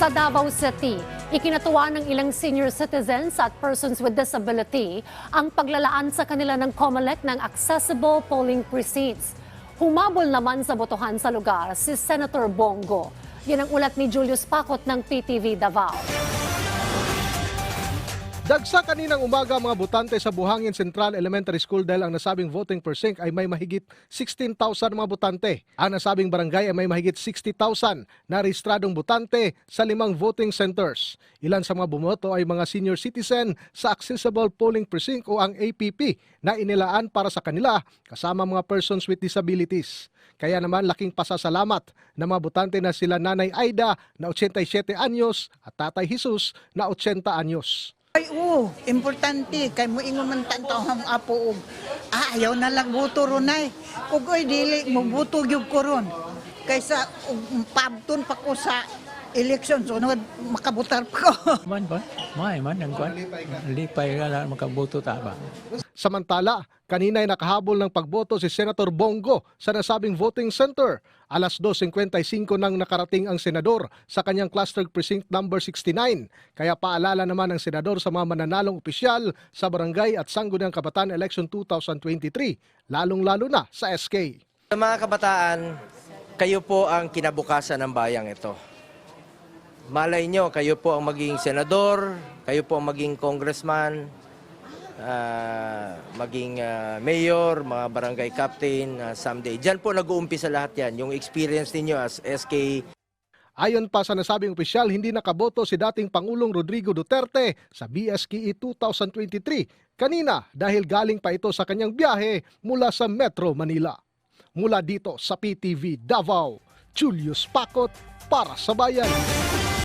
Sa Davao City, ikinatuwa ng ilang senior citizens at persons with disability ang paglalaan sa kanila ng COMELEC ng accessible polling precincts. Humabol naman sa botohan sa lugar si Senator Bongo. Yan ang ulat ni Julius Pakot ng PTV Davao. Dagsa kaninang umaga mga botante sa Buhangin Central Elementary School dahil ang nasabing voting precinct ay may mahigit 16,000 mga botante. Ang nasabing barangay ay may mahigit 60,000 na rehistradong botante sa limang voting centers. Ilan sa mga bumoto ay mga senior citizen sa Accessible Polling Precinct o ang APP na inilaan para sa kanila kasama mga persons with disabilities. Kaya naman laking pasasalamat ng mga botante na sila Nanay Aida na 87 anyos at Tatay Jesus na 80 anyos. Ay, oo, importante. Kay mo ingon man tanto ang apo og ah, ayaw na lang buto ron ay. Ug oy dili mo buto gyud ko ron. Kaysa ug pabton pa ko sa election sunod makabutar pa ko. Man ba? May man ang kwan. Lipay ka lang makabuto ta ba? Samantala, kanina ay nakahabol ng pagboto si Senator Bongo sa nasabing voting center. Alas 2.55 nang nakarating ang senador sa kanyang cluster precinct number 69. Kaya paalala naman ng senador sa mga mananalong opisyal sa barangay at sangguniang kabataan election 2023, lalong-lalo na sa SK. Mga kabataan, kayo po ang kinabukasan ng bayang ito. Malay nyo, kayo po ang maging senador, kayo po ang maging congressman, ah, maging ah, mayor, mga barangay captain ah, someday. Diyan po nag-uumpisa lahat yan, yung experience ninyo as SK Ayon pa sa nasabing opisyal, hindi nakaboto si dating Pangulong Rodrigo Duterte sa BSKE 2023 kanina dahil galing pa ito sa kanyang biyahe mula sa Metro Manila. Mula dito sa PTV Davao, Julius Pakot para sa Bayan.